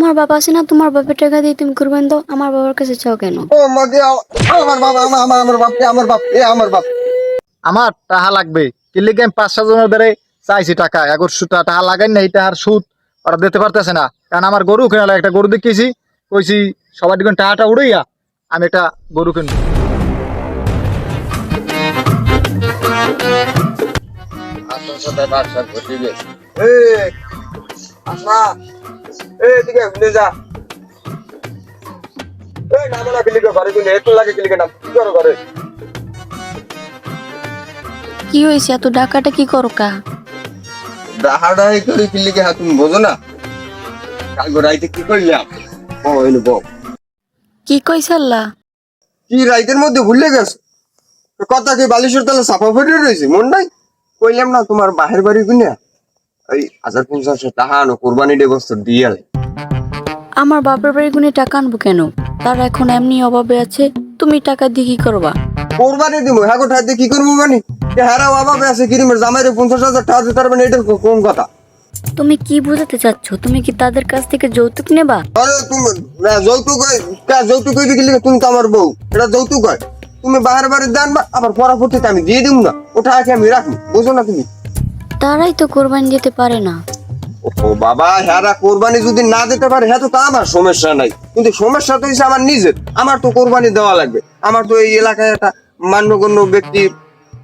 তোমার বাবা আছে না তোমার বাপের টাকা দিয়ে তুমি করবেন তো আমার বাবার কাছে চাও কেন? ও মাগে আমার বাবা আমার আমার আমার বাপ এ আমার বাপ এ আমার বাপ। আমার টাকা লাগবে। কিনলে আমি পাঁচ সাত জনের দ্বারে চাইছি টাকা। এগারোশো টাকা টাকা লাগাই না এই টাকার সুদ ওরা দিতে পারতেছে না। কারণ আমার গরু কেনা একটা গরু দেখিয়েছি কইছি সবার দিকে টাকাটা উড়াইয়া আমি একটা গরু কিনবো। আপনার সাথে বাদশা ঘটে গেছে এ আসা এ দিকে ভুলে যা। এই না না ক্লিক এত লাগে ক্লিক কি করো করে কি হয়েছে? এত ডাকাটা কি করো কা? করে ক্লিক হ্যাঁ তুমি বোঝো না? কাল রাইতে কি করলাম ও এলো বউ। কি কি রাইতের মধ্যে ভুলে গেছো? কথা কি বালিশের তলে সাফা ফেটে রয়েছে মন নাই? কইলাম না তোমার বাহের বাড়ি কিনা? ওই হাজার পঞ্চাশ টাকা আনো কোরবানি ডে বস্তু আমার বাপের বাড়ি গুনে টাকা আনব কেন? তার এখন এমনি অভাবে আছে তুমি টাকা দিয়ে কি করবা? কোরবানি দিব হ্যাঁ গোটা দিয়ে কি করব মানে? হ্যাঁ অভাবে আছে কিরিমের জামাইরে পঞ্চাশ হাজার টাকা দিতে পারবেন এটা কোন কথা? তুমি কি বোঝাতে চাচ্ছ? তুমি কি তাদের কাছ থেকে যৌতুক নেবা? আরে তুমি না, যৌতুক যৌতুক হইবে কি তুমি তো আমার বউ। এটা যৌতুক হয়। তুমি বাহার বাড়ি জানবা আবার পরবর্তীতে আমি দিয়ে দিব না। ওটা আগে আমি রাখি বুঝো না তুমি? তারাই তো কোরবানি দিতে পারে না। ও বাবা হ্যাঁ কোরবানি যদি না দিতে পারে হ্যাঁ তো তা আমার সমস্যা নাই। কিন্তু সমস্যা তো হচ্ছে আমার নিজের। আমার তো কোরবানি দেওয়া লাগবে। আমার তো এই এলাকায় একটা মান্যগণ্য ব্যক্তি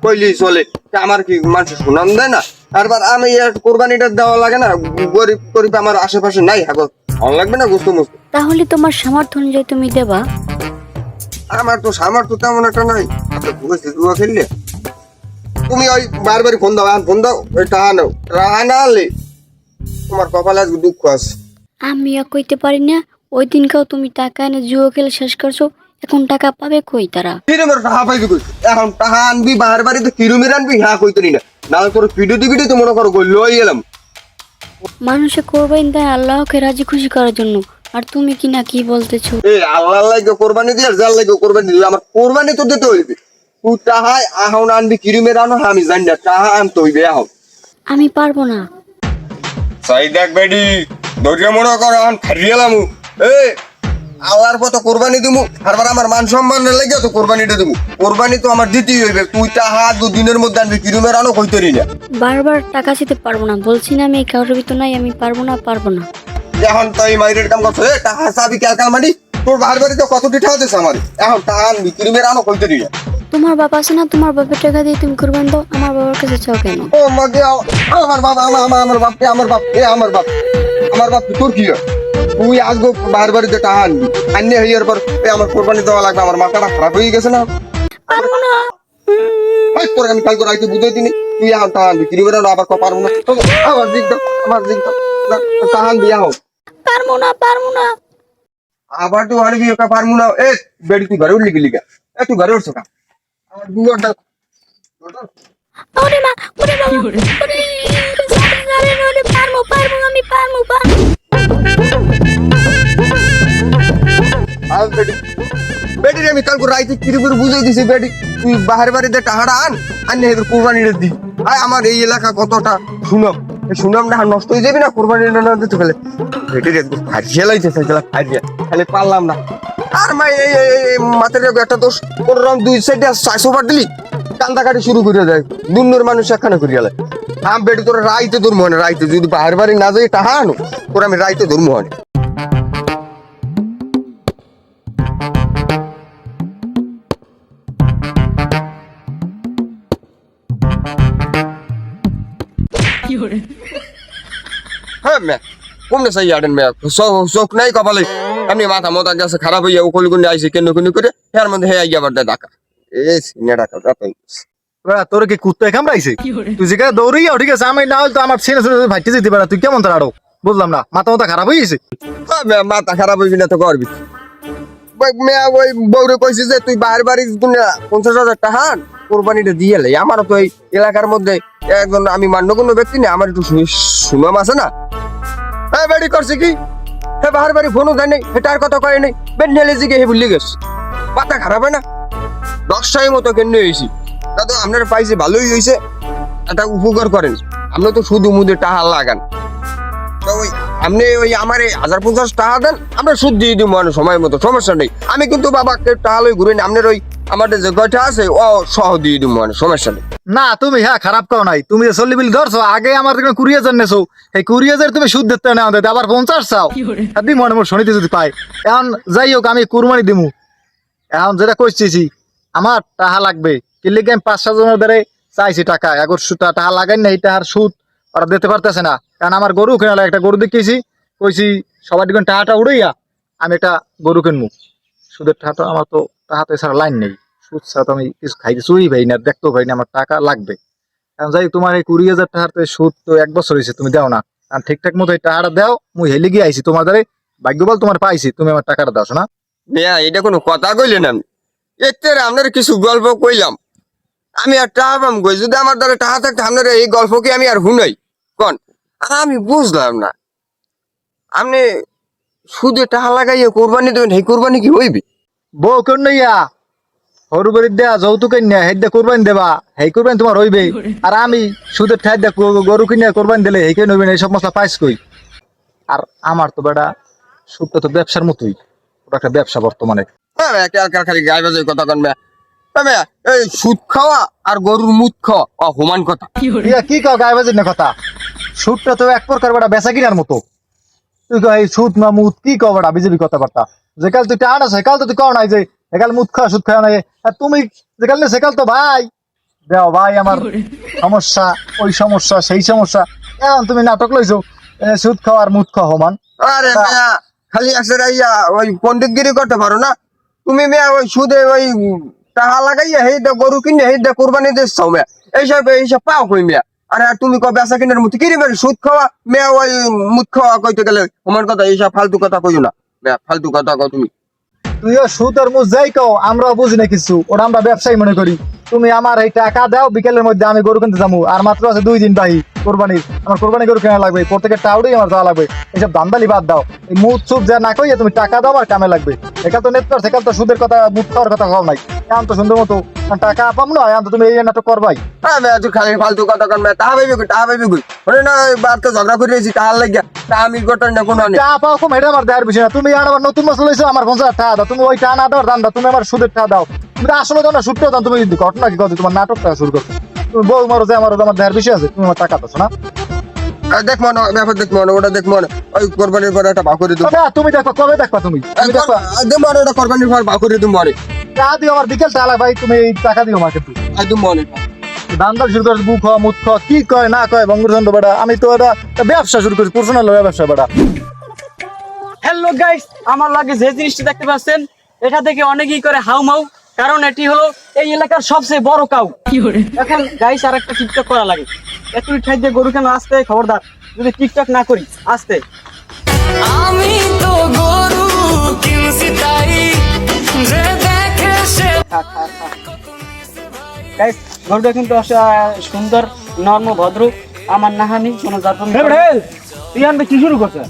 কইলেই চলে আমার কি মানুষের সুনাম দেয় না? আরবার আমি এই কোরবানিটা দেওয়া লাগে না। গরিব গরিব আমার আশেপাশে নাই হ্যাঁ ভালো লাগবে না গুস্ত মুস্ত? তাহলে তোমার সামর্থ্য অনুযায়ী তুমি দেবা। আমার তো সামর্থ্য তেমন একটা নাই। জুয়া খেললে তুমি ওই বারবার ফোন দাও আর ফোন দাও ওই টাকা নাও। টাকা না আনলে তোমার কপালে আজকে দুঃখ আছে। আমি আর কইতে পারি না ওই দিনকেও তুমি টাকা এনে জুয়ো খেলে শেষ করছ এখন টাকা পাবে কই তারা? কিরমের টাকা পাইবি কই? এখন টাকা আনবি বাহার বাড়িতে কিরমের আনবি হ্যাঁ কইতে না না। করে ভিডিও দিবি তো মনে করো কই লই এলাম। মানুষে কোরবানি দেয় আল্লাহকে রাজি খুশি করার জন্য। আর তুমি কি না কি বলতেছো? এই আল্লাহ লাগে কোরবানি দিয়ে আর যার লাগে কোরবানি দিবি আমার কোরবানি তো দিতে হইবে। তুই আনবি আমি জানি না আমি পারব না। সাই দেখ বেডি ধৈর্য মনে কর খারিয়ালাম এ আল্লাহর পথে কোরবানি দিমু আরবার আমার মান সম্মান লেগে তো কোরবানিটা দিমু। কোরবানি তো আমার দিতেই হইবে তুই টাকা দু দিনের মধ্যে আনবি কিরমের আনো কইতে না। বারবার টাকা দিতে পারব না বলছি না আমি কারোর ভিতর নাই আমি পারব না পারব না। এখন তো এই মাইরের কাম করছ টাকা চাবি ক্যালকাল মানি তোর বাহার বাড়িতে কতটি টাকা দিছে আমার? এখন টাকা আনবি কিরমের আনো কইতে না। তোমার বাবা আছে না তোমার বাপের টাকা দিয়ে তুমি করবেন তো আমার বাবার কাছে চাও কেন? ও মাগে আমার বাবা আমার আমার আমার বাপ এ আমার বাপ এ আমার বাপ আমার বাপ তোর কি হয়? তুই আসব বাহার বাড়িতে টাকা আনবি আনলে হইয়ার পর এ আমার কোরবানি দেওয়া লাগবে আমার মাথাটা খারাপ হয়ে গেছে না? পারব না। ভাই তোর আমি কালকে রাইতে বুঝাই দিনি তুই এখন টাকা আনবি কিনবে না আবার কো পারব না তবে আমার দিক দাও আমার দিক দাও না, টাকা আনবি এখন পারব না পারব না। আবার তুই আনবি ওকে পারব না। এ বেড়ি তুই ঘরে উঠলি গেলি গা এ তুই ঘরে উঠছো কা আমার দু ঘণ্টা ওরে মা ওরে বাবা ওরে আমি আর রাইতে কিরি বুঝাই দিছি বেডি তুই বাহার বাড়িতে আন এদের কোরবানিটা দি। আয় আমার এই এলাকা কতটা সুনাম। সুনামটা আর নষ্ট হয়ে যাবে না দিতে গেলে। রে খালি পারলাম না। আর মাই মাথার একটা দোষ। কোন রকম দুই সাইডে চারশো বার দিলি। কান্দাকাটি শুরু করে দেয়। দুর্নর মানুষ একখানে করিয়া লাগে আম বেডি তোর রাইতে ধর্ম হয় না রাইতে। যদি বাহার বাড়ি না যাই টাকা আনো। তোর আমি রাইতে ধর্ম হয়। হ্যাঁ ম্যা কমনে সাই আডেন ম্যা চোখ নাই কপালে। এমনি মাথা মতা গেছে খারাপ হইয়া উকল গুনে আইছে কেন কেন করে এর মধ্যে হে আইয়া বাড়তে ডাকা এ সিনে ডাকা ডাকা তোর কি কুত্তায় কামড়াইছে? তুই যেখানে দৌড়িয়া ঠিক আছে আমি না হলে তো আমার ছেলে ছেলে যেতে পারে তুই কেমন তোর আরও? বুঝলাম না মাথা মাথা খারাপ হয়ে গেছে? হ্যাঁ, মাথা খারাপ হইবি না তো করবি। ওই মেয়া ওই বউরে কইছে যে তুই বাহির বাড়ি পঞ্চাশ হাজার টাকা আন, কোরবানিটা দিয়ে লাই আমারও তো এই এলাকার মধ্যে একজন আমি মান্যগণ্য ব্যক্তি না আমার একটু সুনাম আছে না? হ্যাঁ বেড়ি করছে কি? হে বাহার বাড়ি ফোনও দেয় নাই হেটার কথা কয় নাই, বেন ঢেলে জিগে হে ভুলে গেছে। পাতা খারাপ হয় না? দশটাই মতো কেন হয়েছি। তা তো আপনার পাইছে ভালোই হয়েছে, এটা উপকার করেন। আপনি তো শুধু মুদে টাহা লাগান। তো ওই আপনি ওই আমার এই হাজার পঞ্চাশ টাকা দেন আমরা সুদ দিয়ে দিব মানে সময় মতো সমস্যা নেই। আমি কিন্তু বাবাকে টাকা লই ঘুরে নি আপনার ওই আমাদের যে গয়টা আছে ও সহ দিয়ে দিব মানে সমস্যা নেই। না তুমি হ্যাঁ খারাপ কাও নাই। তুমি যে চল্লি বিল ধরছো আগে আমার থেকে কুড়ি হাজার নেছো। এই কুড়ি হাজার তুমি সুদ দিতে না আমাদের আবার পঞ্চাশ চাও। দি মনে মনে শুনিতে যদি পাই এখন যাই হোক আমি কুরবানি দিমু। এখন যেটা কইছি আমার টাকা লাগবে। কিল্লিকে আমি পাঁচ সাতজনের দ্বারে চাইছি টাকা। এগারোশো টাকা লাগাই না এইটা আর সুদ ওরা দিতে পারতেছে না। কারণ আমার গরু কেনা একটা গরু দেখিয়েছি কইছি সবার দিকে টাকাটা উড়াইয়া আমি একটা গরু কিনবো। সুদের টাকাটা আমার তো টাকাতে ছাড়া লাইন নেই। সুদ ছাড়া তো আমি কিছু খাইতে চুই ভাই না, দেখতেও ভাই না, আমার টাকা লাগবে। কারণ যাই তোমার এই কুড়ি হাজার টাকার তো সুদ তো এক বছর হয়েছে তুমি দাও না। কারণ ঠিকঠাক মতো এই টাকাটা দাও, মুই হেলে গিয়ে আইছি তোমার দ্বারে ভাগ্যবল তোমার পাইছি, তুমি আমার টাকাটা দাও না। মিয়া, এটা কোনো কথা কইলেন আপনি এতে আপনার কিছু গল্প কইলাম। আমি আর টাকা পাম কই যদি আমার দ্বারা টাকা থাকতো, আপনার এই গল্প কি আমি আর শুনাই? আর আমি বুঝলাম না। আপনি সুদে টাকা লাগাইয়া কোরবানি দেবেন এই কোরবানি কি হইবে? বউ কেন সরু বাড়ির দেয়া যৌতুক কোরবানি দেবা হেই কোরবানি তোমার হইবে। আর আমি সুদের ঠাই দে গরু কোরবানি দিলে হেই কেন হইবে না, এইসব মশলা পাইস কই? আর আমার তো বেটা সুদটা তো ব্যবসার মতোই ওটা একটা ব্যবসা বর্তমানে। হ্যাঁ খালি গায়ে বাজে কথা কন ভাই। হ্যাঁ এই সুদ খাওয়া আর গরুর মুখ খাওয়া ও সমান কথা কি কও গায়ে বাজির না কথা? সুদটা তো এক প্রকার বেটা বেচা কিনার মতো। তুই এই সুদ না মুদ কি বেটা বিজেপি কথাবার্তা? যেকাল তুই টান আছে কাল তো তুই কও নাই যে একাল মুদ খাওয়া সুদ খাওয়া নাই। আর তুমি যেকাল না সেকাল তো ভাই। দেও ভাই আমার সমস্যা ওই সমস্যা সেই সমস্যা। এখন তুমি নাটক লইছো সুদ খাওয়া আর মুদ খাওয়া সমান আরে মেয়া খালি আছে রাইয়া ওই পণ্ডিতগিরি করতে পারো না? তুমি মেয়া ওই সুদে ওই টাকা লাগাইয়া হেই দা গরু কিনে হেই দা কোরবানি দিচ্ছ মেয়া। এইসব এইসব পাও কই মেয়া? আরে তুমি কবে আসা কিনার মতো কি রে সুদ খাওয়া? মেয়া ওই মুদ খাওয়া কইতে গেলে আমার কথা এইসব ফালতু কথা কইও না। ফালতু কথা কও তুমি। তুইও সুদ আর মুদ যাই কও, আমরাও বুঝি না কিছু। ওটা আমরা ব্যবসায়ী মনে করি। তুমি আমার এই টাকা দাও বিকেলের মধ্যে আমি গরু কিনতে যাব। আর মাত্র আছে দুই দিন ভাই কোরবানির। আমার কোরবানি গরু কেনা লাগবে প্রত্যেকের টাউডেই আমার যাওয়া লাগবে। এইসব দান্দালি বাদ দাও। এই মুদ সুদ যা না কইয়া তুমি টাকা দাও আর কামে লাগবে। একাল তো নেট সেকাল তো সুদের কথা মুদ খাওয়ার কথা কও নাই। এখন তো সুন্দর মতো টাকা পাম না এখন তো তুমি এই নাটক করবাই। হ্যাঁ তুই খালি ফালতু কথা কন তাহা ভাবি কই তাহা ভাবি কই? ওরে না ওই বারতে ঝগড়া করে লাগিয়া? তা আমি গোটার না কোনো নেই। পাও কম এটা আমার দেওয়ার বিষয় না। তুমি আর আবার নতুন লইছো আমার পঞ্চাশ টাকা দাও। তুমি ওই টাকা না দেওয়ার দাম দাও তুমি আমার সুদের টাকা দাও। তুমি আসলে দাও না সুদটাও দাও তুমি ঘটনা কি কথা তোমার নাটকটা শুরু করছ তুমি বউ মারো যে আমার আমার দেওয়ার বিষয় আছে তুমি আমার টাকা দাও না দেখ মনে ব্যাপার দেখ মনে ওটা দেখ মনে। ওই কোরবানির পরে একটা ভাগ করে দেবো। তবে তুমি দেখো কবে দেখবা তুমি? তুমি মনে ওটা কোরবানির পর ভাগ করে দেবো মনে টাকা দিও আমার বিকেল টাকা ভাই তুমি টাকা দিও আমাকে তুই একদম মনে দান্দাল শুরু করছে বুক খাওয়া মুখ কি কয় না কয় বঙ্গচন্দ্র আমি তো এটা ব্যবসা শুরু করছি পার্সোনাল ব্যবসা বেটা। হ্যালো গাইস আমার লাগে যে জিনিসটা দেখতে পাচ্ছেন এটা থেকে অনেকেই করে হাউ মাউ কারণ এটি হলো এই এলাকার সবচেয়ে বড় কাউ। এখন গাইস আর একটা টিকটক করা লাগে। একটু ঠাই দিয়ে গরু কেন আসতে? খবরদার যদি টিকটক না করি আসতে। আমি তো গরু কিনছি তাই যে দেখে সে গাইস গরুটা কিন্তু সুন্দর নর্ম ভদ্র। আমার নাহানি কোনো জাতন তুই আনবে কি শুরু করছে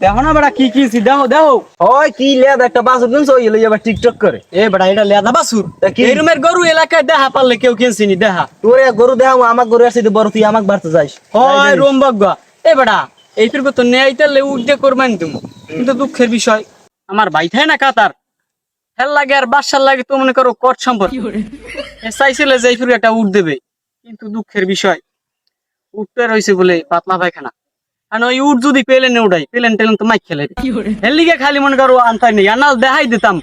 দেখো না বেটা কি কিনছি দেখো দেখো। ওই কি লেদ একটা বাসুর কিনছো? ওই লই আবার টিকটক করে। এ বেটা এটা লেদা বাসুর কি? এই রুমের গরু এলাকায় দেখা পারলে কেউ কিনছিনি দেখা। তোরে গরু দেখাও আমার গরু আসছে বড় তুই আমাকে বাড়তে যাইস হয় রোম বাগ্গা এ বেটা এই ফিরবে তো নেই তাহলে উঠতে করবেন তুমি কিন্তু দুঃখের বিষয় আমার ভাই থাকে না কাতার। হেল লাগে আর বাসার লাগে তো মনে করো কট সম্পর্ক চাইছিল যে এই ফিরবে একটা উঠ দেবে। কিন্তু দুঃখের বিষয় উঠতে রয়েছে বলে পাতলা পায়খানা। আর ওই উঠ যদি পেলেন উঠাই পেলেন টেলেন তো মাইক খেলে। হেল লিগে খালি মনে করো আনতাই নেই আর দেখাই দিতাম।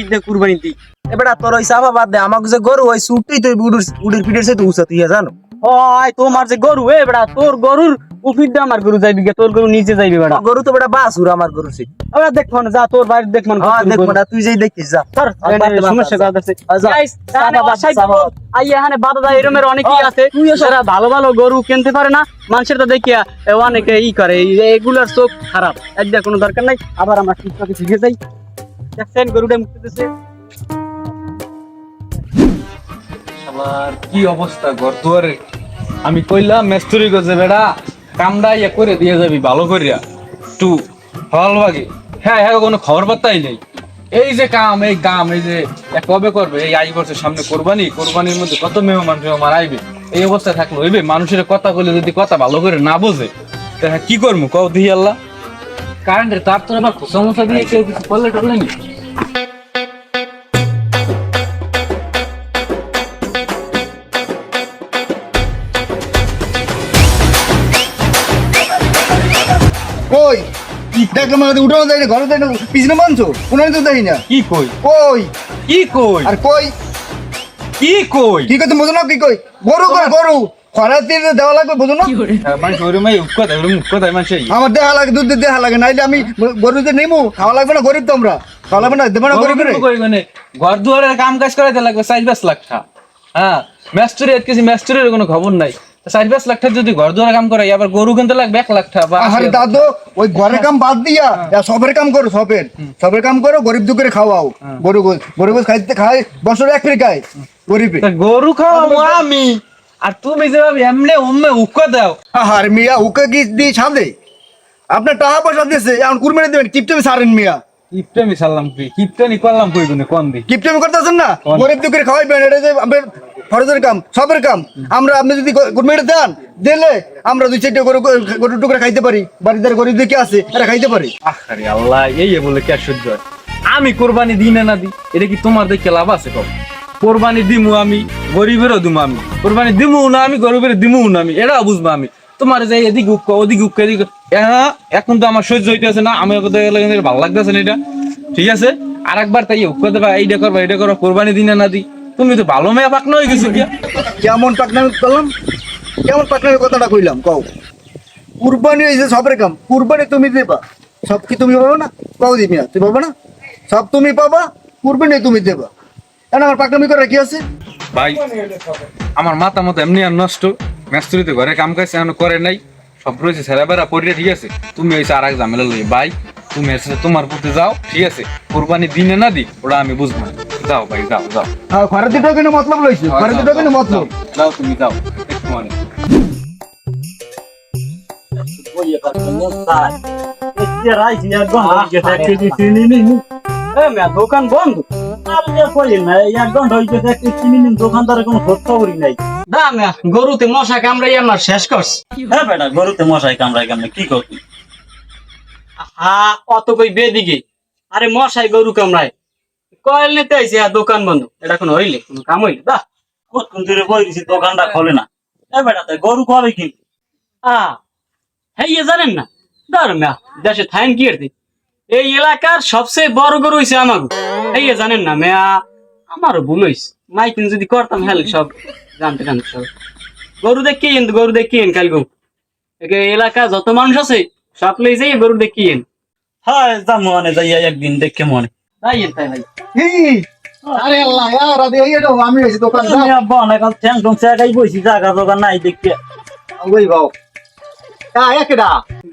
ঈদ দিয়ে কুরবানি দিই। এবারে তোর ওই সাফা বাদ দে আমাকে যে গরু ওই সুটই তুই উড়ুর উড়ির পিঠের সাথে উসা তুই জানো? ওই তোমার যে গরু এ বেটা তোর গরুর আমার গরু যাইবি গে, তোর গরু নিচে যাইবি বেটা গরু তো বাসুর আমার গরু সে ওরা দেখব না যা তোর বাড়ি দেখব না হ্যাঁ তুই যেই দেখিস যা। সমস্যা আছে। আই এখানে এরমের অনেকেই হ্যাঁ, আছে। যারা ভালো ভালো গরু কিনতে পারে না মানুষের তো দেখিয়া অনেকে ই করে এগুলার চোখ খারাপ। একদম কোনো দরকার নাই। আবার আমরা টিকটকে শিখে যাই। দেখছেন গরুটা মুক্তি দিচ্ছে আমার কি অবস্থা ঘর দুয়ারে? আমি কইলাম, মেস্তুরি গজে বেড়া কামড়া ইয়ে করে দিয়ে যাবি ভালো করিয়া টু ফল ভাগে হ্যাঁ হ্যাঁ কোনো খবর পাত্তাই নেই। এই যে কাম, এই কাম এই যে কবে করবে? এই আই বছর সামনে কোরবানি, কোরবানির মধ্যে কত মেহমান টেহমান আইবে? এই অবস্থায় থাকল হইবে? মানুষের কথা বলে যদি কথা ভালো করে না বোঝে তা কি করব কও দিহি আল্লাহ। কারেন্টের তার তো আবার খোসা মোসা দিয়ে কেউ কিছু করলে টরলে নি? দেখলাম আমাদের উঠানো যায় না ঘরে যায় না পিছনে মানছো কোনো তো দেয় না। কি কই? কই? কি কই? আর কই? কি কই? কি কই তুমি বোঝো না কি কই? গরু কই গরু? খরার দিয়ে দেওয়া লাগবে বোঝো না? মানুষ ওই রুমে উক্কা দেয় ওরম উক্কা দেয় মানুষ আমার দেহা লাগে দুধ দেহা লাগে নাইলে আমি গরু যে নেমু খাওয়া লাগবে না গরিব তোমরা খাওয়া লাগবে না দেবে না গরিব রে। মানে? ঘর দুয়ারের কাম কাজ করাইতে লাগবে পাঁচ লাখ হ্যাঁ ম্যাস্টুরি এতকেছি ম্যাস্টুরির কোনো খবর নাই। চার পাঁচ লাখ টাকা যদি ঘর দুয়ারে কাম করে আবার গরু কিনতে লাগবে এক লাখ টাকা আরে দাদু ওই ঘরের কাম বাদ দিয়া সবের কাম করো সবের। সবের কাম করো গরিব দুঃখের খাওয়াও। গরু গরিব খাইতে খায় বছরে এক ফিরে খায় গরিবে। গরু খাওয়াবো আমি। আর তুমি যেভাবে এমনি অম্মে উক্কা দাও। আর মিয়া উকে কি দি ছাদে? আপনার টাকা পয়সা দিয়েছে এখন কুরবানি দেবেন কিপটেমি সারেন মিয়া। কিপটামি সারলাম কি? কিপটানি করলাম কই কোন দি কিপটেমি করতেছেন না? গরিব দুঃখের খাওয়াইবেন এটা যে ফরজের কাম, সবের কাম। আমরা, আপনি যদি কুরবানি দেন, দিলে আমরা দুই চারটে গরু গরু টুকরা খাইতে পারি। বাড়িতে গরিব দুঃখী আছে, এরা খাইতে পারি। আরে আল্লাহ, এই বলে কে সহ্য আমি কোরবানি দিই না না দি এটা কি তোমার দেখে লাভ আছে কম? কোরবানি দিমু আমি, গরিবেরও দিমু আমি। কোরবানি দিমু না আমি, গরিবের দিমু না আমি এটাও বুঝব আমি। তোমার যে এদিকে উক্ক ওদিকে উক্ক এদিকে এখন তো আমার সহ্য হইতেছে না, আমি ভালো লাগতেছে না এটা। ঠিক আছে? আর একবার তাই উক্ক দেবা এইটা করবা এইটা করবা, কোরবানি দিই না না দি তুমি তো ভালো মেয়ে পাক হয়ে গেছো কেমন পাকনামি করলাম? কেমন পাকনামি কথাটা কইলাম কও। কুরবানি হয়েছে সবের কাম। কুরবানি তুমি দেবা। সব কি তুমি পাবো না? কও দি মিয়া তুমি পাবো না? সব তুমি পাবা কুরবানি তুমি দেবা। এখন আমার পাকনামি করে কি আছে? ভাই আমার মাথা মতো এমনি আর নষ্ট। মেস্তুরিতে ঘরে কাম কাজ এখন করে নাই। সব রয়েছে ছেড়া বেড়া পড়িয়ে ঠিক আছে। তুমি হয়েছে আর এক ঝামেলা লই ভাই তুমি এসে তোমার প্রতি যাও ঠিক আছে। কোরবানি দিনে না দি ওটা আমি বুঝব না। যাও ভাই যাও যাও। আর ঘরে দুটো কিন্তু মতলব লইছে ঘরে দুটো কিন্তু মতলব যাও, যাও তুমি যাও দোকান বন্ধ। দোকানদারের কোনো খোঁজ খবরই নাই। দা মিয়া গরুতে মশা কামড়াই আমার শেষ করছে। হ্যাঁ বেটা গরুতে মশাই কামড়াই কামড়াই কি করবি? হা অত কই বেদিকে। আরে মশাই গরু কামড়ায়। কয়েল নিতে আইছে আর দোকান বন্ধ। এটা কোন হইলে কোন কাম হইলে দা। কতক্ষণ ধরে বই দিছি দোকানটা খোলে না। এ বেটা তাই গরু খাবে কি? আ হ্যাঁ ইয়ে জানেন না? দাঁড় মিয়া দেশে থাইন কি এরতি এই এলাকার সবচেয়ে বড় গরু হইছে আমার এই জানেন না মেয়া আমারও ভুল হইছে। মাইকিন যদি করতাম হ্যাঁ সব জানতে জানতে সব। গরু দেখি এন গরু দেখি এন কাল গো এলাকা যত মানুষ আছে সব লই যাই গরু দেখি এন। হ্যাঁ যা মনে যাইয়া একদিন দেখে মনে। তাই তাই ভাই। আরে আল্লাহ এটা আমি দোকান ঠ্যাং জায়গা নাই দেখতে। ওই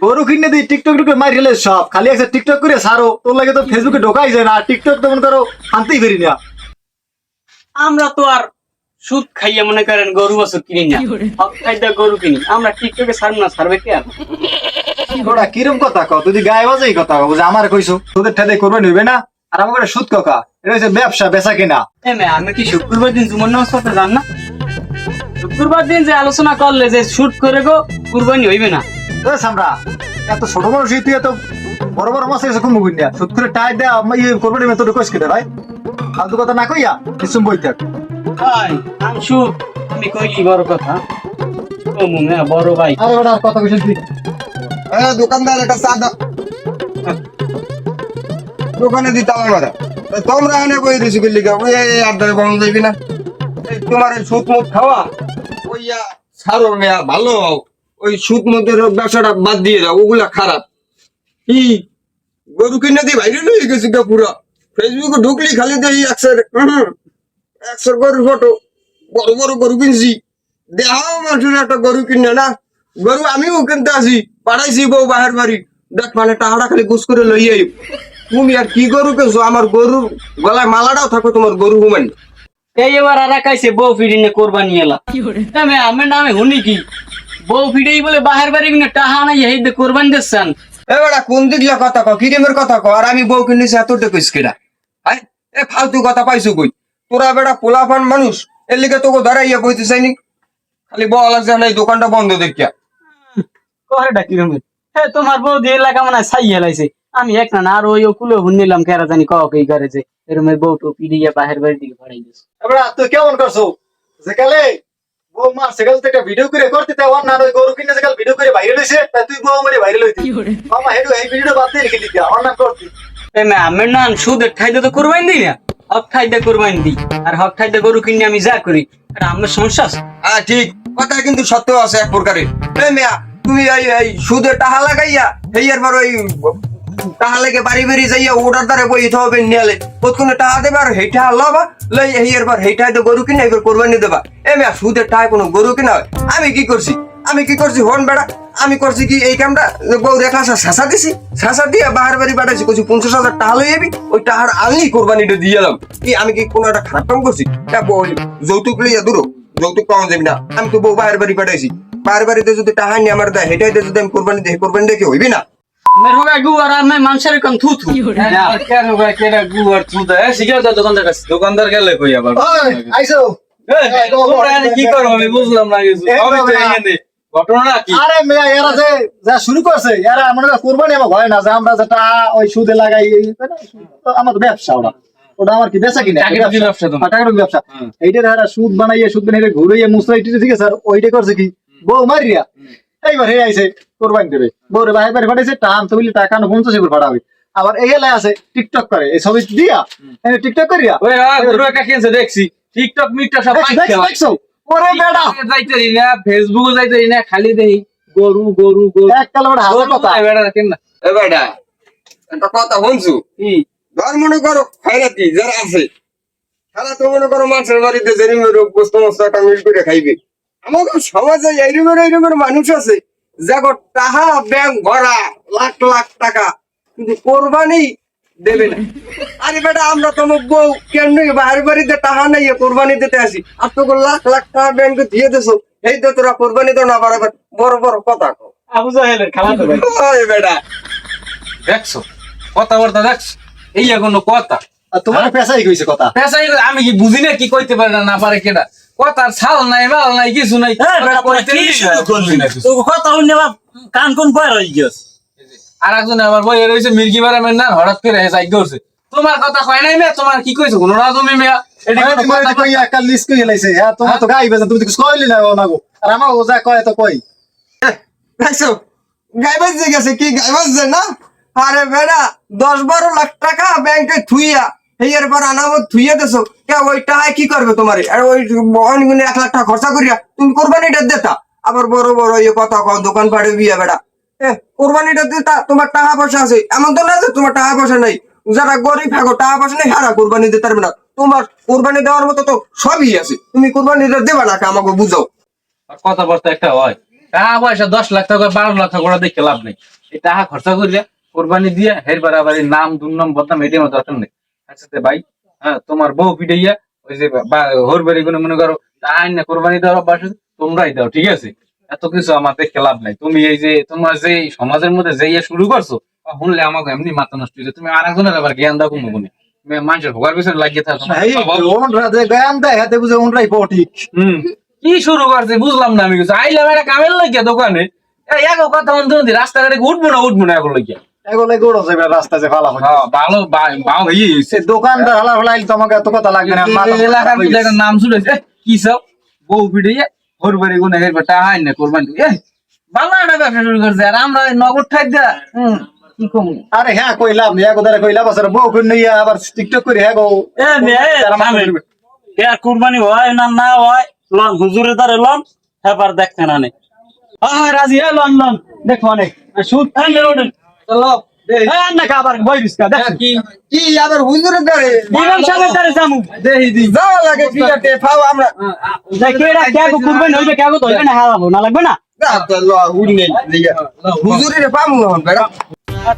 গরু কিনে দি টিকটক টুকে মারি গেলে সব। খালি একটা টিকটক করে সারো তোর লাগে তো ফেসবুকে ঢোকাই যায় না টিকটক তো মনে করো আনতেই পারি না। আমরা তো আর সুদ খাইয়া মনে করেন গরু বছর কিনি না। সব খাইদা গরু কিনি। আমরা টিকটকে ছাড়ব না সারবে কে আর? ওটা কিরম কথা কও? তুই গায়ে বাজেই কথা কও যে আমার কইছো তোদের ঠেলে করবে নিবে না? আর আমাকে সুদ কাকা এটা হচ্ছে ব্যবসা বেচা কেনা? আমি কি শুক্রবার দিন জুমন নামাজ পড়তে যান না? শুক্রবার দিন যে আলোচনা করলে যে শুট করে গো কুরবানি হইবে না। এ সামরা এত ছোট মানুষ তুই এত বড় বড় মাছ এসে কমবি সুদ করে টাই ইয়ে করবে নিবে তোর কইস কেটে ভাই? ফালতু কথা না কইয়া কিছু বই থাক। ভাই আমি শুট আমি কইলি বড় কথা? বড় ভাই। আরে ওটা কথা কইছিস তুই? এ দোকানদার একটা চা দাও দোকানে দিতাম আমরা। তা তোমরা এনে বই দিছি গেলি গা ওই এই আড্ডায় বন্ধ যাবি না। এই তোমার এই সুদ মুখ খাওয়া ওইয়া সারো মেয়া ভালো হও ওই সুদ মধ্যে ব্যবসাটা বাদ দিয়ে দাও ওগুলা খারাপ। কি? গরু কিনে দিয়ে ভাইরাল হয়ে গেছে গা পুরা। ফেসবুকে ঢুকলি খালি দেই একশোর হুম, একশোর গরুর ফটো বড় বড় গরু কিনছি। দেখাও মানুষের একটা গরু কিনে না। গরু আমিও কিনতে আসি পাড়াইছি বউ বাহের বাড়ি। দেখ মানে টাহাটা খালি গুছ করে লই আই তুমি আর কি গরু কেছো? আমার গরুর গলায় মালাটাও থাকো তোমার গরু হুমেন এই এবার আর কাইছে বউ ফিরিনে কোরবানি এলা। আমি আমার নামে হুনি কি? বউ ফিরেই বলে বাহির বাড়ি কিনে টাহা নাই এই দে কোরবানি দিচ্ছেন। এবারে কোন দিকলা কথা কও? কিরিমের কথা কও? আর আমি বউ কিনেছি এত কইস কেডা আই এ ফালতু কথা পাইছো কই? তোরা বেড়া পোলাফান মানুষ এর লিগে তোকে ধরাইয়া বইতে চাইনি? খালি বল লাগছে না এই দোকানটা বন্ধ দেখিয়া। কহেটা কি রকমের এ, তোমার বৌদি এলাকা মানে ছাই হেলাইছে আমি এক না না আর ওই কুলো হুন নিলাম কেরা জানি কাউকে এই ঘরে যে এরমের বউ টো পিড়িয়ে বাহের বাড়ির দিকে পড়াই দিস এবার তুই কেমন করছ? যেকালে বউ মার সেকাল থেকে একটা ভিডিও করে করতে তে ওর না ওই গরু কিনে সেকাল ভিডিও করে বাইরে লইছে তা তুই বউ মারি বাইরে লইতি। মামা হেডু এই ভিডিওটা বাদ দিয়ে রেখে দিতে আমার নাম করতি। এ মে আমার না সুদের ঠাইতে তো করবাইন দিই না হক ঠাইতে করবাইন দিই আর হক ঠাইতে গরু কিনে আমি যা করি আর আমার সমস্যা আছে? হ্যাঁ ঠিক কথা কিন্তু সত্য আছে এক প্রকারের। এ মিয়া তুমি এই এই সুদে টাহা লাগাইয়া হেয়ার পর ওই টাহা লেগে বাড়ি বাড়ি যাইয়া ওটার দ্বারা বই দিতে হবে কতক্ষণে টাহা দেবে আর লই পর হেইটাই তো গরু এবার কোরবানি দেবা। সুদের কোনো গরু কিনা আমি কি করছি? আমি কি করছি? হন বেড়া, আমি করছি কি এই কামটা? বউ রেখা শাসা দিছি। শাসা দিয়ে বাহার বাড়ি পাঠাইছি, কইছি পঞ্চাশ হাজার টাকা লই যাবি ওই টাহার আনলি কোরবানিটা দিয়ে এলাম। কি, আমি কি কোনো একটা খারাপ কাম করছি? যৌতুক লইয়া দূর যৌতুক পাওয়া যাবে না। আমি তো বউ বাহার বাড়ি পাঠাইছি। বাহার বাড়িতে যদি টাকা নিয়ে আমার দেয় হেটাই দিয়ে যদি আমি কোরবানি দিই কোরবানি দেখে হইবি না? মের হোগা গু আর আমি মানুষের কম থু কেন কেডা শিখাও তো দোকানদার কাছে দোকানদার গেলে কই আবার কি আমি বুঝলাম না কিছু এই আমি তো বাবা। এখানে ঘটনা কি আরে মেয়া এরা যে যা শুরু করছে এরা মনে কোরবানি আমার হয় না যে আমরা যেটা ওই সুদে লাগাই আমার ব্যবসা ওটা ওটা আমার কি বেচা কিনা টাকার ব্যবসা। এইটার সুদ বানাইয়ে সুদ বানাইয়ে ঘুরাইয়ে মুসরাই ঠিক আছে আর ওইটা করছে কি বউ মারিয়া এইবার হে আইছে কোরবানি দেবে। বউরে বাইরে বাইরে ফাটাইছে টান তো বলি টাকা না পঞ্চাশ এবার ফাটাবে আবার এই হেলায় আছে টিকটক করে এই ছবি দিয়া টিকটক করিয়া ওই একা কিনছে দেখছি। টিকটক মিকটক সব দেখছ, ওরে বেড়া। যাইতে না ফেসবুকে যাইতে না খালি দেই গরু গরু গরু। এক কালো বেড়া হাজার কথা। বেড়া কেন না? এ বেটা একটা কথা শুনছু? কি? ধর মনে করো খাইরাতি যারা আছে তারা তো মনে করো মানুষের বাড়িতে যেরকম রোগ বস্তু মস্ত একটা মিল করে খাইবে। আমাকে সমাজে এইরকম এইরকম মানুষ আছে যাগো টাহা ব্যাংক ভরা লাখ লাখ টাকা কিন্তু কোরবানি দেবে না। আরে বেটা আমরা তো বউ কেন বাইরের বাড়িতে টাহা নাই কোরবানি দিতে আসি। আর তোকে লাখ লাখ টাকা ব্যাংকে দিয়ে দেছো এই তো তোরা কোরবানি তো না বাড়াবার বড় বড় কথা কও। আবু জাহেলের খেলা তো ভাই বেটা। দেখছ? কথাবার্তা দেখছ? এই কোনো কথা। আর তোমার পেশাই কইছে কথা। পেশাই আমি কি বুঝি না কি কইতে পারে না না পারে কেডা? কথার ছাল নাই মাল নাই কিছু নাই। কিছু। কথা হইনে কান কোন পয় রই গিয়েছ? আর একজন আমার বই রয়েছে মির্গি বারামের না হঠাৎ যাই করছে তোমার কথা কয় নাই মেয়ে? তোমার কি কইছো? কোনো না তুমি মেয়া এটা কথা কই লিস্ট কই লাইছে। হ্যাঁ তোমার তো গাই বেজা তুমি তো কইলি না ও নাগো আর আমার ওজা কয় তো কই। দেখছ গাইবাজ যে গেছে কি? গাইবাজ যে না? আরে বেড়া দশ বারো লাখ টাকা ব্যাংকে থুইয়া হেয়ার পর আনামত থুইয়া দেছো, কে ওই টাকায় কি করবে তোমারে? ওই অনেকগুলো এক লাখ টাকা খরচা করিয়া তুমি কোরবানিটা দেতা। আবার বড় বড় ইয়ে কথা দোকান পাড়ে বিয়া বেড়া। কোরবানিটা দিতা, তোমার টাকা পয়সা আছে। এমন তো না যে তোমার টাকা পয়সা নাই। যারা গরিব থাকো টাকা পয়সা নেই, হারা কোরবানি দিতে পারবে না। তোমার কোরবানি দেওয়ার মতো তো সবই আছে। তুমি কোরবানিটা দেবা না আমাকে বুঝাও। আর কথাবার্তা একটা হয়, টাকা পয়সা দশ লাখ টাকা, বারো লাখ টাকা দেখে লাভ নেই। এই টাকা খরচা করিয়া কোরবানি দিয়ে হের বারাবারি নাম দুর্নাম বদনাম এটি আমার দরকার নেই আচ্ছা ভাই হ্যাঁ তোমার বউ পিটাইয়া ওই যে হোর বাড়ি মনে করো আইন না কোরবানি দেওয়ার অভ্যাস তোমরাই দাও ঠিক আছে? এত কিছু আমার দেখে লাভ নাই। তুমি এই যে তোমার যে সমাজের মধ্যে যে ইয়ে শুরু করছ শুনলে আমাকে এমনি মাথা নষ্ট হয়েছে তুমি আর একজনের আবার জ্ঞান দাও কোনো গুণে। মানুষের ভোগার পিছনে লাগিয়ে থাকো। গায়ান দেয় হাতে বুঝে ওনরাই পটিক হুম কি শুরু করছে বুঝলাম না আমি কিছু। আইলাম একটা কামের লাগিয়া দোকানে। এক কথা মন রাস্তাঘাটে উঠবো না উঠবো না এখন লাগিয়া। এগুলো গোড়ো যাবে রাস্তা যে ফালা হয় হ্যাঁ, ভালো ভালো হয়ে সে দোকানদার হালা ফালাইলে তোমাকে এত কথা লাগবে না এলাকার একটা নাম শুনেছে কি সব? বউ পিড়িয়ে ঘর বাড়ি গুনে হের বেটা হাই না কোরবানি। এই, ভালো একটা ব্যবসা শুরু করছে। আর আমরা নগদ ঠাই দেয়া আরে হ্যাঁ কই লাভ নেই এগো দ্বারা কই লাভ আছে বউ কই নিয়ে আবার টিকটক করে হ্যাঁ গো। এ। এ কুরবানি হয় না না হয় লন হুজুরের দ্বারে লন হেবার দেখতে না নে। আহ রাজি এ লন লন দেখো অনেক সুদ আনলে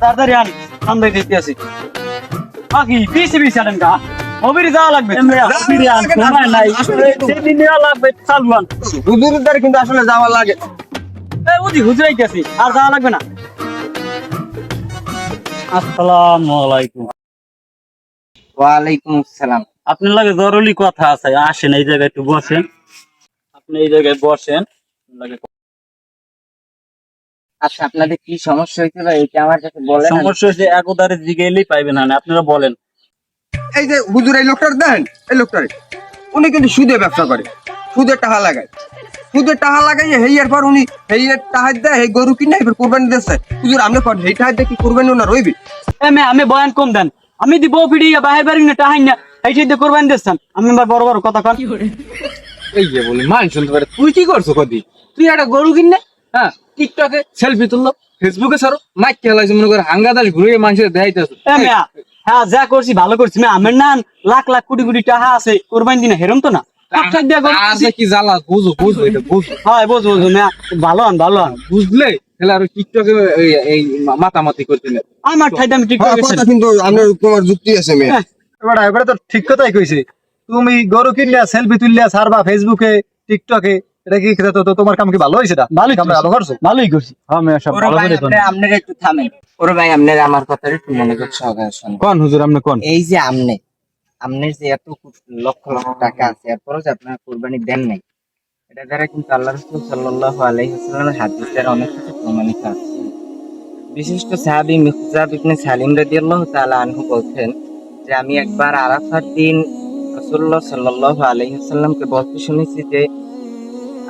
তাড়াতাড়ি আন সামনে দিতে আসি। আকি পিছে পিছে আনেন গা ওবির যাওয়া লাগবে। সেদিন নেওয়া লাগবে চালবান হুজুরের দ্বারে কিন্তু আসলে যাওয়া লাগে। ওদি হুজুরাই গেছি আর যাওয়া লাগবে না। আসসালামু আলাইকুম ওয়ালাইকুম আসসালাম। আপনার লাগে জরুরি কথা আছে আসেন এই জায়গায় একটু বসেন। আপনি এই জায়গায় বসেন। আচ্ছা আপনাদের কি সমস্যা পারে? এটা আমার কাছে বলেন সমস্যা একদারে এলেই পাইবেন না আপনারা বলেন। এই যে হুজুর এই লোকটার দেন এই লোকটার। উনি কিন্তু সুদে ব্যবসা করে। সুদের টাকা লাগায়। সুদের টাকা লাগাইয়ে হেইয়ার পর উনি হেইয়ার টাকা দেয় এই গরু কিনে এবার কোরবানি দিচ্ছে হুজুর আপনি কর এই টাকা দিয়ে কি কোরবানি না রইবে এ মে আমি বয়ান কম দেন। আমি দিব ফিডি বাহির বাড়ি না টাহাই না এই যে করবেন দিচ্ছেন আমি এবার বড় বড় কথা কন। এই যে বলি মান শুনতে পারে তুই কি করছ কদি? তুই একটা গরু কিনে হ্যাঁ টিকটকে সেলফি তুললো ফেসবুকে ছাড়ো মাইক খেলাইছে মনে করে হাঙ্গা দাস ঘুরে মানুষের দেখাইতেছো হ্যাঁ যা করছি ভালো করছি। আমার না লাখ লাখ কোটি কোটি টাকা আছে কোরবানি দিনে হেরম তো না? ঠাক দিয়া করে আর যে কি জ্বালা? বুঝো বুঝো এটা বুঝো। হয় বুঝ বুঝ মেয়া ভালো আন ভালো আন বুঝলে? তাহলে আর টিকটকে এই- এই মাতামাতি করতে আমার ঠাইতে আমি ঠিক করে কথা কিন্তু আপনার তোমার যুক্তি আছে মেয়ে। এবার এবারে তো ঠিক কথাই কইছে। তুমি গরু কিনলিয়া সেলফি তুললিয়া ছাড়বা ফেসবুকে টিকটকে এটা কি তো তো তোমার কাম কি ভালো হয়েছে ভালোই কাম ভালো করছ? ভালোই করছি। হ্যাঁ মেয়ে সব ভালো করে কোন আপনারা আপনারা একটু থামেন। ওরে ভাই আপনারা আমার কথাটা একটু সহকারে শোনেন। কোন হুজুর আপনি কোন? এই যে আমনে। আমনের যে এত লক্ষ লক্ষ টাকা আছে এরপরও যে আপনারা কোরবানি দেন নাই এটা দ্বারা কিন্তু আল্লাহ রসুল সাল্লাহ আলাইসাল্লামের হাদিস দ্বারা অনেক কিছু প্রমাণিত আছে। বিশিষ্ট সাহাবি মির্জা ইবনে সালিম রাদিয়াল্লাহু তাআলা আনহু বলছেন যে আমি একবার আরাফার দিন রাসূলুল্লাহ সাল্লাল্লাহু আলাইহি সাল্লামকে বলতে শুনেছি যে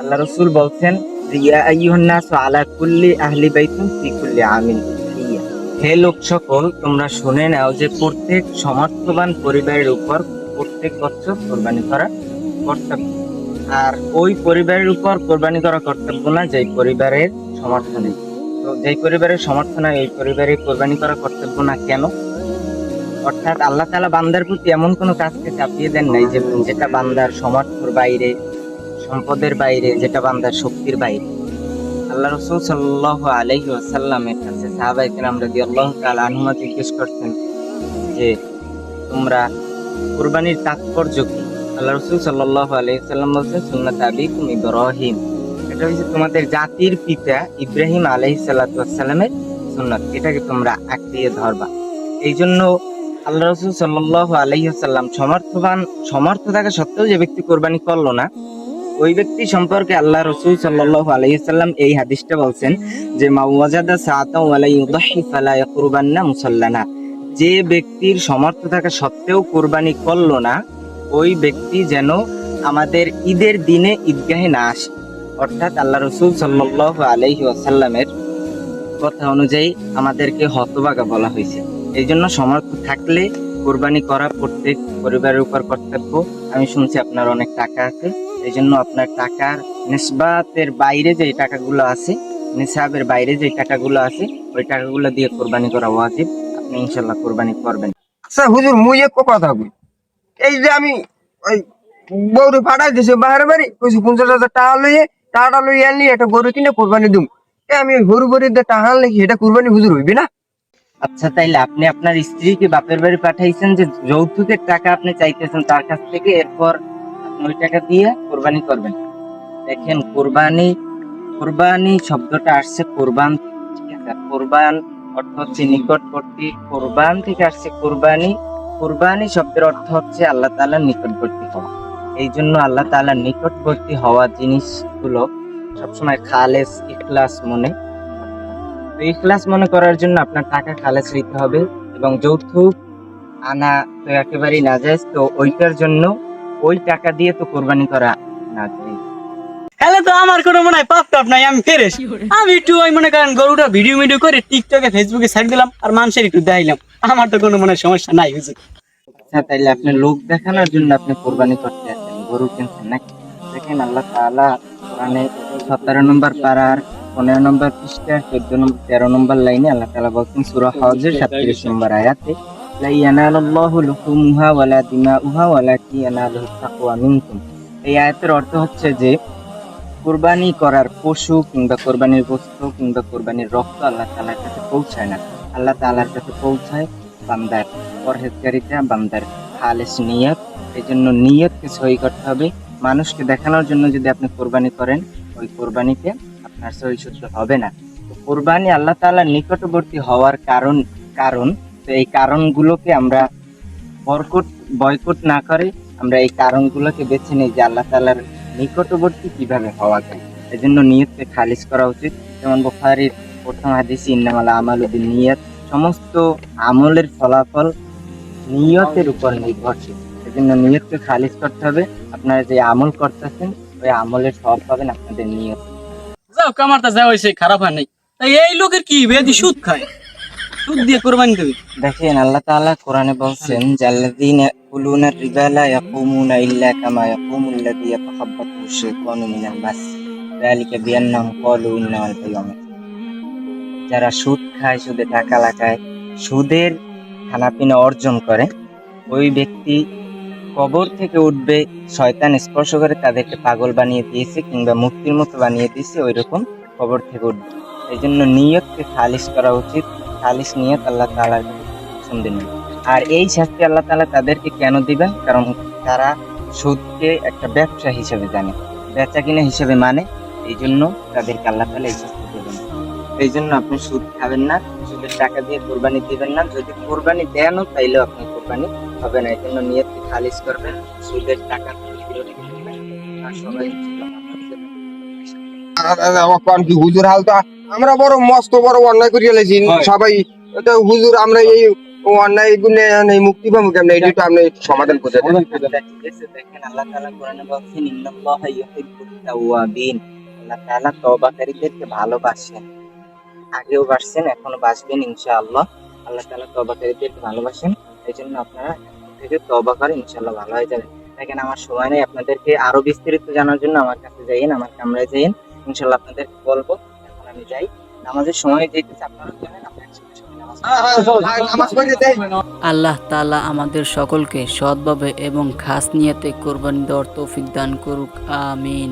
আল্লাহ রসুল বলছেন যে ইয়া আইয়ুহান আলা কুল্লি আহলি বাইতিন ফি কুল্লি আমিন। হে লোক সকল, তোমরা শুনে নাও যে প্রত্যেক সমর্থবান পরিবারের উপর প্রত্যেক বছর কোরবানি করা কর্তব্য। আর ওই পরিবারের উপর কোরবানি করা কর্তব্য না, যেই পরিবারের সমর্থ নেই তো যেই পরিবারের সমর্থ নাই ওই পরিবারে কোরবানি করা কর্তব্য না কেন? অর্থাৎ আল্লাহ তাআলা বান্দার প্রতি এমন কোনো কাজকে চাপিয়ে দেন নাই যে যেটা বান্দার সমর্থর বাইরে, সম্পদের বাইরে, যেটা বান্দার শক্তির বাইরে। আল্লাহ রসুল সাল্লাহ আলহি আসাল্লামের কাছে সাহাবাই কিরাম রাজি আল্লাহ তাল আনুমা জিজ্ঞেস করছেন যে, তোমরা কুরবানির তাৎপর্য কি? আল্লাহ রসুল সাল্লাহ আলহিসাল্লাম বলছেন, সুন্নাত আবিকুম ইব্রাহিম। এটা হচ্ছে তোমাদের জাতির পিতা ইব্রাহিম আলহি সাল্লাতামের সুন্নাত। এটাকে তোমরা আঁকড়িয়ে ধরবা। এই জন্য আল্লাহ রসুল সাল্লাহ আলহিহাল্লাম সমর্থবান, সমর্থ থাকা সত্ত্বেও যে ব্যক্তি কোরবানি করল না ওই ব্যক্তি সম্পর্কে আল্লাহ রসুল সাল্লাহ আলাইসাল্লাম এই হাদিসটা বলছেন যে মুসাল্লানা। যে ব্যক্তির সমর্থ থাকা সত্ত্বেও কোরবানি করল না, ওই ব্যক্তি যেন আমাদের ঈদের দিনে ঈদগাহে না আসে। অর্থাৎ আল্লাহ রসুল সাল্লাহ আলাইহি ওয়াসাল্লামের কথা অনুযায়ী আমাদেরকে হতবাগা বলা হয়েছে। এই জন্য সমর্থ থাকলে কোরবানি করা প্রত্যেক পরিবারের উপর কর্তব্য। আমি শুনছি আপনার অনেক টাকা আছে। এই জন্য আপনার টাকার নিসবাতের বাইরে যে টাকাগুলো আছে নিসাবের বাইরে যে টাকাগুলো আছে ওই টাকাগুলো দিয়ে কোরবানি করা ওয়াজিব। আপনি ইনশাল্লাহ কোরবানি করবেন। আচ্ছা হুজুর মুই এক কথা কই। এই যে আমি ওই বউরে পাঠাই দিছে বাহারে বাড়ি কইছি পঞ্চাশ হাজার টাকা লইয়ে টাকাটা লইয়ে আনলি একটা গরু কিনে কোরবানি দিম। এ আমি গরু গরু দিয়ে টাকা আনলে এটা কোরবানি হুজুর হইবে না? আচ্ছা তাইলে আপনি আপনার স্ত্রীকে বাপের বাড়ি পাঠাইছেন যে যৌতুকের টাকা আপনি চাইতেছেন তার কাছ থেকে এরপর ওই টাকা দিয়ে কোরবানি করবেন। দেখেন, কোরবানি কোরবানি শব্দটা আসছে কোরবান কোরবান অর্থ হচ্ছে নিকটবর্তী। কোরবান থেকে আসছে কোরবানি। কোরবানি শব্দের অর্থ হচ্ছে আল্লাহ তাআলার নিকটবর্তী হওয়া। এই জন্য আল্লাহ তাআলার নিকটবর্তী হওয়া জিনিসগুলো সবসময় খালেস, ইখলাস মনে তো ইখলাস মনে করার জন্য আপনার টাকা খালেস নিতে হবে এবং যৌথ আনা তো একেবারেই না যায় তো ওইটার জন্য ওই টাকা দিয়ে তো কোরবানি করা না তাহলে তো আমার কোনো মনে হয় পাপ টাপ নাই আমি ফেরেস আমি একটু ওই মনে করেন গরুটা ভিডিও ভিডিও করে টিকটকে ফেসবুকে ছাড় দিলাম আর মানুষের একটু দেখাইলাম। আমার তো কোনো মনে সমস্যা নাই আচ্ছা তাইলে আপনি লোক দেখানোর জন্য আপনি কোরবানি করতে আসেন গরু কিনছেন নাকি? দেখেন আল্লাহ তাআলা কোরআনে সতেরো নম্বর পাড়ার পনেরো নম্বর পৃষ্ঠা চোদ্দ নম্বর তেরো নম্বর লাইনে আল্লাহ তাআলা বলছেন সূরা হজের সাতত্রিশ নম্বর আয়াতে লা ইয়ানালুল্লাহু লুহুমুহা ওয়ালা দিমাউহা ওয়ালাকি ইয়ানালুহু তাকওয়া মিনকুম এই আয়াতের অর্থ হচ্ছে যে, কোরবানি করার পশু কিংবা কোরবানির বস্তু কিংবা কোরবানির রক্ত আল্লাহ তাআলার কাছে পৌঁছায় না। আল্লাহ তাআলার কাছে পৌঁছায় বান্দার পরহেজগারিতা, বান্দার খালেস নিয়ত। এই জন্য নিয়তকে সহি করতে হবে। মানুষকে দেখানোর জন্য যদি আপনি কোরবানি করেন, ওই কোরবানিতে আপনার সহি হবে না। কোরবানি আল্লাহ তাআলার নিকটবর্তী হওয়ার কারণ কারণ এই কারণগুলোকে আমরা বরকট বয়কট না করে আমরা এই কারণগুলোকে বেছে নিই যে আল্লাহ তাআলার নিকটবর্তী কীভাবে হওয়া যায়। এই জন্য নিয়তকে খালিজ করা উচিত। যেমন বুখারীর প্রথম হাদিস, ইন্নামাল আমালু নিয়ত সমস্ত আমলের ফলাফল নিয়তের উপর নির্ভরশীল। সেজন্য নিয়তকে খালিজ করতে হবে। আপনারা যে আমল করতেছেন, ওই আমলের সব পাবেন আপনাদের নিয়ত। যাও, কামারটা যা হয়েছে, খারাপ হয় নাই। এই লোকের কি বেদি সুদ খায়? দেখেন, আল্লাহ কোরআনে বলছেন যারা সুদ খায়, সুদে টাকা লাগায়, সুদের খানাপিনা অর্জন করে, ওই ব্যক্তি কবর থেকে উঠবে, শয়তান স্পর্শ করে তাদেরকে পাগল বানিয়ে দিয়েছে কিংবা মুক্তির মতো বানিয়ে দিয়েছে ওই রকম কবর থেকে উঠবে। এই জন্য নিয়তকে খালিশ করা উচিত খালিশ নিয়ত আল্লাহ তাআলার পছন্দ নেই আর এই শাস্তি আল্লাহ তাআলা তাদেরকে কেন দিবেন? কারণ তারা সুদকে একটা ব্যবসা হিসেবে জানে। বেচা কিনা হিসেবে মানে এই জন্য তাদেরকে আল্লাহ তাআলা এই শাস্তি দেবেন এই জন্য আপনি সুদ খাবেন না, সুদের টাকা দিয়ে কোরবানি দিবেন না। যদি কোরবানি দেনও তাইলেও আপনি কোরবানি হবে না। এই জন্য নিয়তকে খালিশ করবেন? সুদের টাকা সবাই আমার কি হুজুর হালতা? আমরা বড় মস্ত বড় অন্যায় করিয়া লেছি সবাই। হুজুর আমরা এই অন্যায় গুনে এই মুক্তি পাবো কেমন? এইটা একটু আপনি সমাধান করে দেখেন আল্লাহ তাআলা কোরআনে বলছেন ইন্নাল্লাহা ইউহিব্বুত তাওয়াবিন। আল্লাহ তাআলা তওবাকারীদেরকে ভালোবাসেন। আগেও বাসছেন এখনও বাসবেন ইনশাআল্লাহ। আল্লাহ তাআলা তওবাকারীদেরকে ভালোবাসেন। এই জন্য আপনারা থেকে তওবা করেন ইনশাআল্লাহ ভালো হয়ে যাবেন। দেখেন আমার সময় নেই আপনাদেরকে আরও বিস্তারিত জানার জন্য আমার কাছে যাইয়েন আমার কামরায় যাইয়েন। ইনশাআল্লাহ আপনাদেরকে বলব। আমি যাই। নামাজের সময় দেখতেছি আপনারা জানেন। নামাজ পড়ে দেয় আল্লাহ তালা আমাদের সকলকে সৎভাবে এবং খাস নিয়তে কোরবানি দেওয়ার তৌফিক দান করুক আমিন।